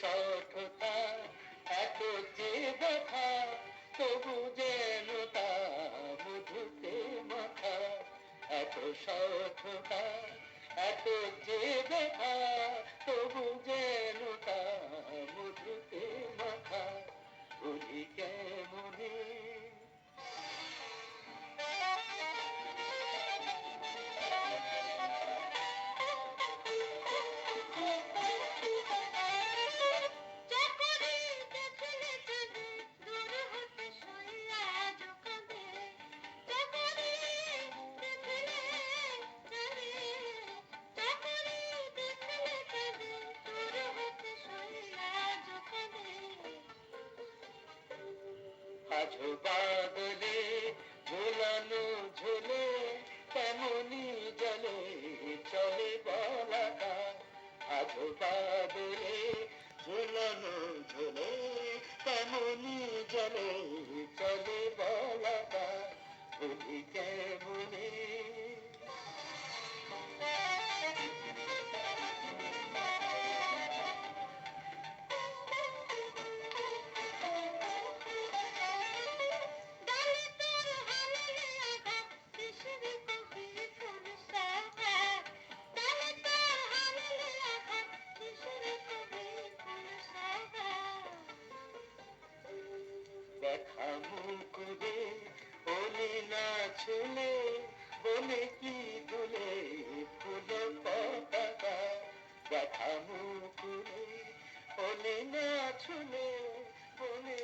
সঠতা এত যে ব্যথা, তবু যেন তা মধুতে মাথা এত সঠতা এত যে ব্যথা, তবু যেন তা আজ বাদলে, ঝোলানো ঝোলে তেমনি জলে চলে বলাকা আজো বাদলে, ঝোলানো ঝোলে তেমনি জলে চলে দেখা মুকুরে বলি না ছুলে, বলে কি দুলে ফুল পতাকা দেখা মুকুরে বলি না ছুলে, বলে